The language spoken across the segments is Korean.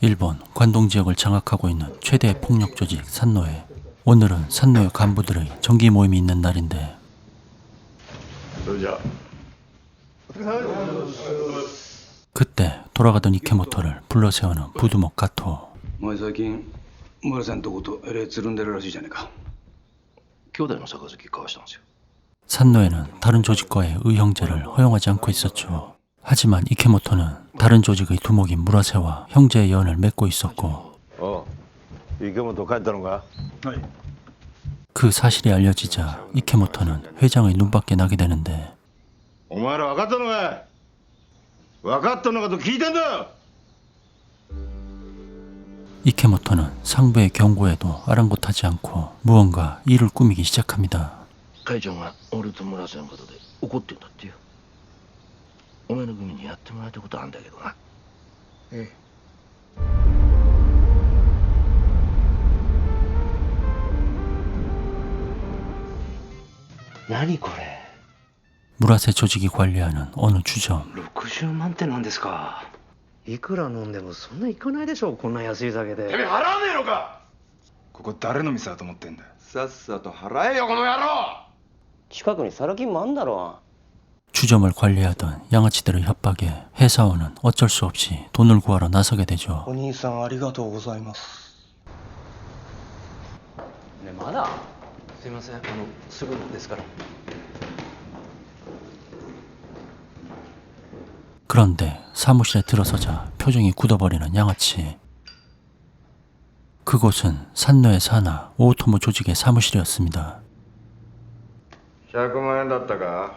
일본 관동 지역을 장악하고 있는 최대 폭력 조직 산노에 오늘은 산노의 간부들의 정기 모임이 있는 날인데 それじゃあ 그때 돌아가던 이케모토를 불러 세우는 부두목 가토 お前最近村さんとことえれつるんでるらしいじゃねえか兄弟の杯交わしたんですよ 산노에는 다른 조직과의 의형제를 허용하지 않고 있었죠. 하지만 이케모토는 다른 조직의 두목인 무라세와 형제의 연을 맺고 있었고 おう池本帰ったのか그 사실이 알려지자 이케모토는 회장의 눈밖에 나게 되는데 お前ら分かったのか分かったのかと聞いてんだよ 이케모토는 상부의 경고에도 아랑곳하지 않고 무언가 일을 꾸미기 시작합니다. 会長が俺と村瀬のことで怒ってんだってよ お前の組にやってもらいたことあるんだけどなえ何これ 무라세 조직이 관리하는 어느 주점 60万ってなんですかいくら飲んでもそんないかないでしょこんな安い酒で払わねえのかここ誰の店だと思ってんださっさと払えよこの野郎近くにサラ金もあんだろ 주점을 관리하던 양아치들의 협박에 회사원은 어쩔 수 없이 돈을 구하러 나서게 되죠. お兄さんありがとうございますねまだすいませんあのすぐですから 그런데 사무실에 들어서자 표정이 굳어버리는 양아치. 그곳은 산노의 사나 오토모 조직의 사무실이었습니다. 100万円だったか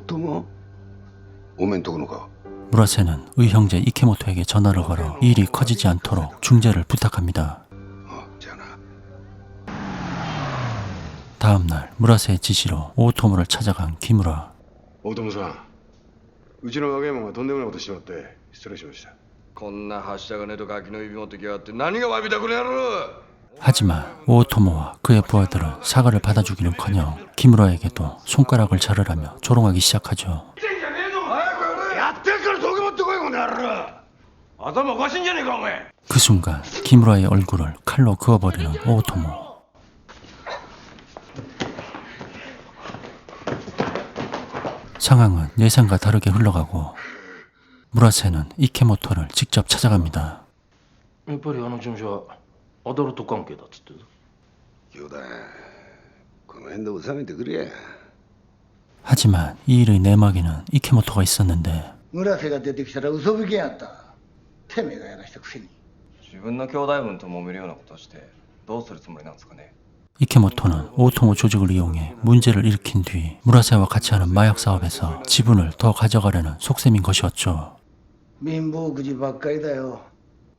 とこいつの指持って話しつけてこい大友おめんとこのか 무라세는 의형제 이케모토에게 전화를 걸어 이 일이 커지지 않도록 중재를 부탁합니다. あじゃあな 다음 날 무라세의 지시로 오토모를 찾아간 기무라. 大友さんうちの若い者がとんでもないことしちまって失礼しましたこんなはっしゃ金とガキの指持ってきやがって何が詫びたくなる 하지만 오토모와 그의 부하들은 사과를 받아주기는커녕 김우라에게도 손가락을 자르라며 조롱하기 시작하죠. 그 순간 김우라의 얼굴을 칼로 그어버리는 오토모. 상황은 예상과 다르게 흘러가고 무라세는 이케모토를 직접 찾아갑니다. 빨리 하는 좀 좋아. 務所はアダルト関係だっつってた兄弟この辺で収めてくれ 하지만 이 일의 내막에는 이케모토가 있었는데 村瀬が出てきたら嘘吹きやったてめえがやらしたくせに自分の兄弟分と揉めるようなことをしてどうするつもりなんですかね 이케모토는 오토모 조직을 이용해 문제를 일으킨 뒤 무라세와 같이 하는 마약 사업에서 지분을 더 가져가려는 속셈인 것이었죠. 貧乏くじばっかりだよ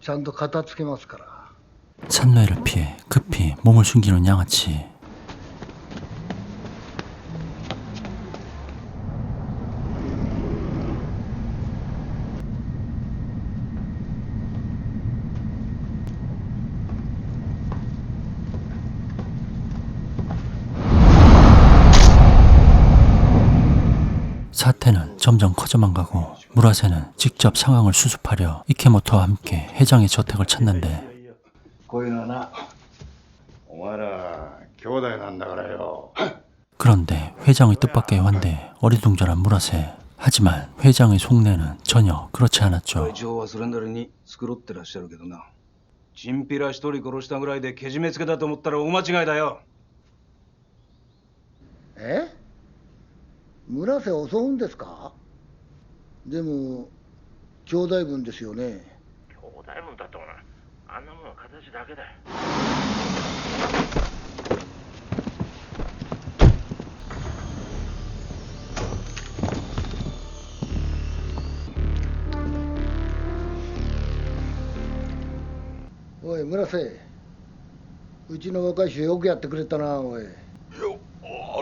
ちゃんと片付けますから 산노에를 피해 급히 몸을 숨기는 양아치. 사태는 점점 커져만 가고 무라세는 직접 상황을 수습하려 이케모토와 함께 회장의 저택을 찾는데 こういうのはなお前ら兄弟なんだからよ 그런데 회장의 뜻밖의 환대 어리둥절한 무라세 하지만 회장의 속내는 전혀 그렇지 않았죠 一応はそれなりに繕ってらっしゃるけどなチンピラ一人殺したぐらいでけじめつけだと思ったら大間違いだよえ 村瀬を襲うんですか？でも兄弟分ですよね。兄弟分だったかなあんなものは形だけだよ。おい村瀬。うちの若い衆よくやってくれたなおい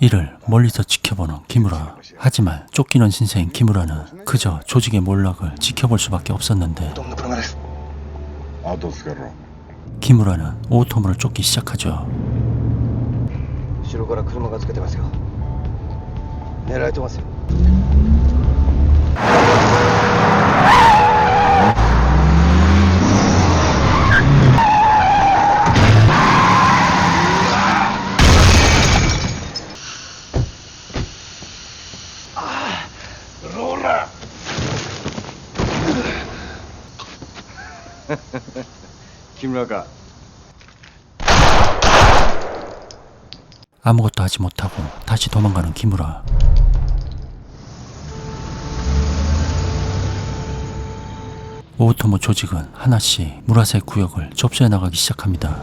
이를 멀리서 지켜보는 김우라. 하지만 쫓기는 신세인 김우라는 그저 조직의 몰락을 지켜볼 수밖에 없었는데 김우라는 오토모를 쫓기 시작하죠. 김라가 아무것도 하지 못하고 다시 도망가는 기무라. 오토모 조직은 하나씩 무라세 구역을 접수해 나가기 시작합니다.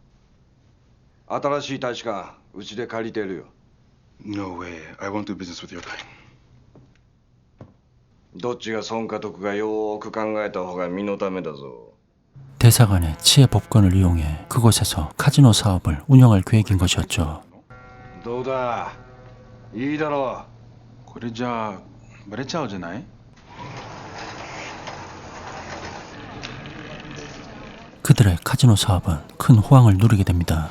新しい大使館うちで借りてるよ No way I won't do business with your kind どっちが損か得かよーく考えた方が身のためだぞ 대사관의 치해 법권을 이용해 그곳에서 카지노 사업을 운영할 계획인 것이었죠. どうだいいだろこれじゃあバレちゃうじゃない 그들의 카지노 사업은 큰 호황을 누리게 됩니다.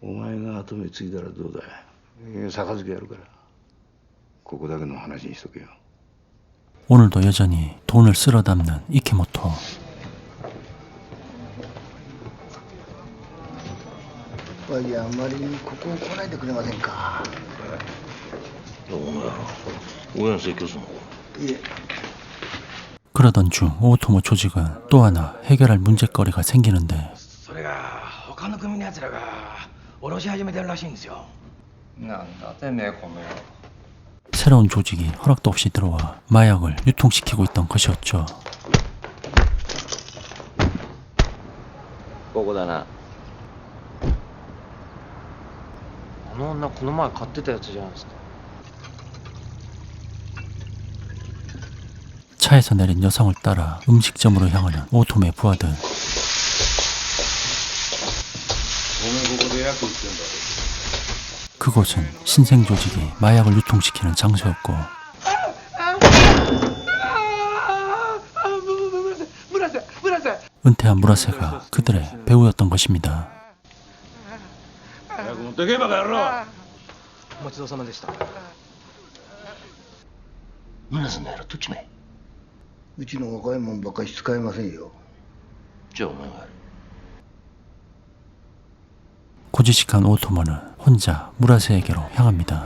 お前が後目継いだらどうだいいや杯やるからここだけの話にしとけよ 오늘도 여전히 돈을 쓸어 담는 이케모토. おいあんまりここ来ないでくれませんかお前ら親に説教すんのかいえ 그러던 중 오토모 조직은 또 하나 해결할 문제거리가 생기는데 下ろし始めてるらしいんですよなんだてめえこの野郎 새로운 조직이 허락도 없이 들어와 마약을 유통시키고 있던 것이었죠. ここだなあの女この前買ってたやつじゃないですか 차에서 내린 여성을 따라 음식점으로 향하는 오토메 부하들. 그곳은 신생 조직이 마약을 유통시키는 장소였고 은퇴한 무라세가 그들의 배우였던 것입니다. 早く持ってけバカ野郎お待ちどうさまでした村瀬の野郎どっちめうちの若いもんばっかし使えませんよじゃあお前がやる 고지식한 오토모는 혼자 무라세에게로 향합니다.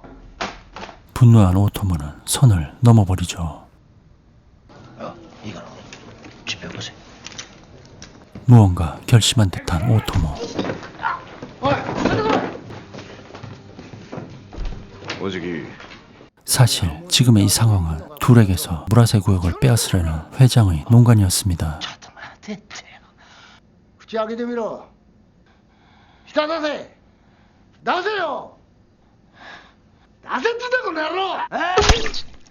분노한 오토모는 선을 넘어버리죠. 어, 이건 집에 보세요. 무언가 결심한 듯한 오토모. 어저기 사실 지금의 이 상황은 둘에게서 무라세 구역을 빼앗으려는 회장의 농간이었습니다. 됐대요. 그치 히다다세 나세요. 出せよ出せって言ったこの野郎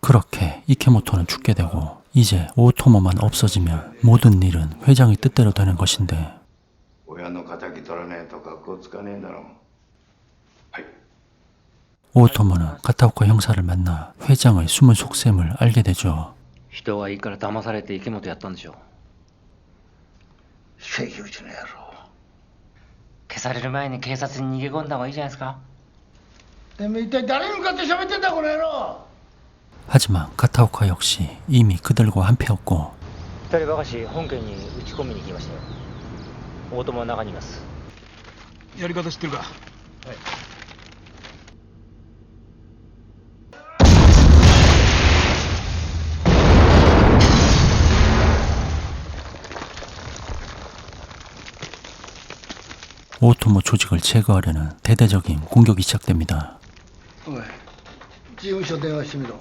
그렇게 이케모토는 죽게 되고 이제 오토모만 없어지면 모든 일은 회장의 뜻대로 되는 것인데 親の敵取らねえと格好つかねえだろはい 오토모는 가타오카 형사를 만나 회장의 숨은 속셈을 알게 되죠. 人はいいから騙されて池本やったんでしょ 関口の野郎消される前に警察に逃げ込んだ方がいいじゃないですかてめえ一体誰に向かって喋ってんだこの野郎 하지만 가타오카 역시 이미 그들과 한패였고 二人ばかし本家に打ち込みに行きましたよ大友は中にいますやり方知ってるかオ 오토모 뭐 조직을 제거하려는 대대적인 공격이 시작됩니다. 네. 지우셔 대하십니다.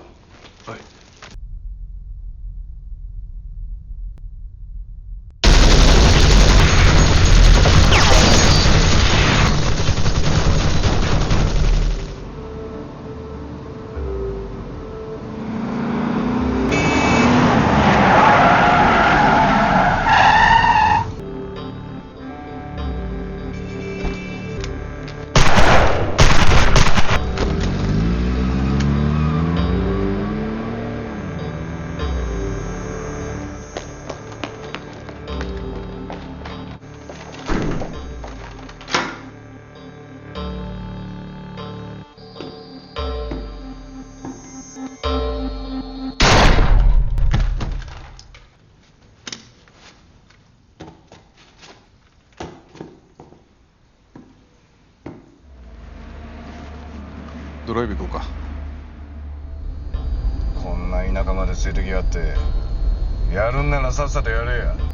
行こうか。こんな田舎まで連れてきやってやるんならさっさとやれや。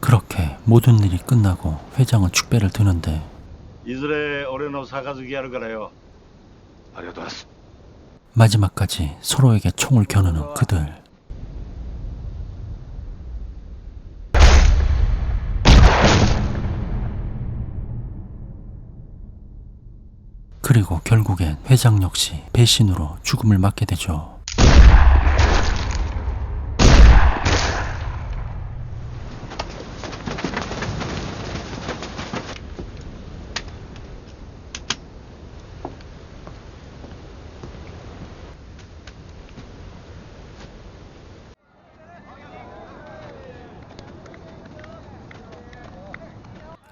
그렇게 모든 일이 끝나고 회장은 축배를 드는데 いずれ俺の杯やるからよありがとうございます 마지막까지 서로에게 총을 겨누는 그들. 그리고 결국엔 회장 역시 배신으로 죽음을 맞게 되죠.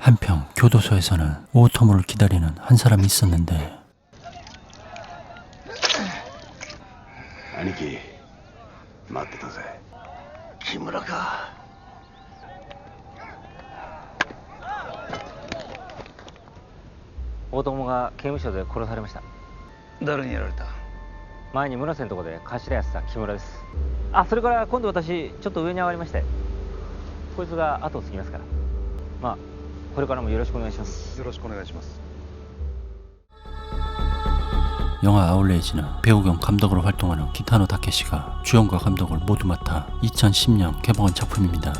한편 교도소에서는 오토모를 기다리는 한 사람이 있었는데 兄貴待ってたぜ木村か大友が刑務所で殺されました誰にやられた前に村瀬のとこで頭やってた木村ですあそれから今度私ちょっと上に上がりましてこいつが後を継ぎますからまあ これからもよろしくお願いしますよろしくお願いします 영화 아울레이지는 배우 겸 감독으로 활동하는 기타노 다케시가 주연과 감독을 모두 맡아 2010년 개봉한 작품입니다.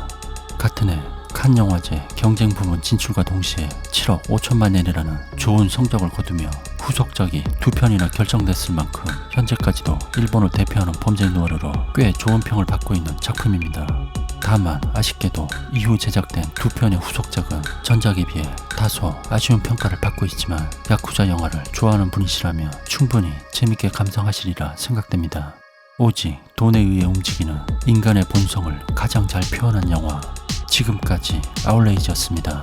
같은 해 칸 영화제 경쟁 부문 진출과 동시에 7억 5천만 엔이라는 좋은 성적을 거두며 후속작이 두 편이나 결정됐을 만큼 현재까지도 일본을 대표하는 범죄 누아르로 꽤 좋은 평을 받고 있는 작품입니다. 다만 아쉽게도 이후 제작된 두 편의 후속작은 전작에 비해 다소 아쉬운 평가를 받고 있지만 야쿠자 영화를 좋아하는 분이시라면 충분히 재밌게 감상하시리라 생각됩니다. 오직 돈에 의해 움직이는 인간의 본성을 가장 잘 표현한 영화 지금까지 아울레이지였습니다.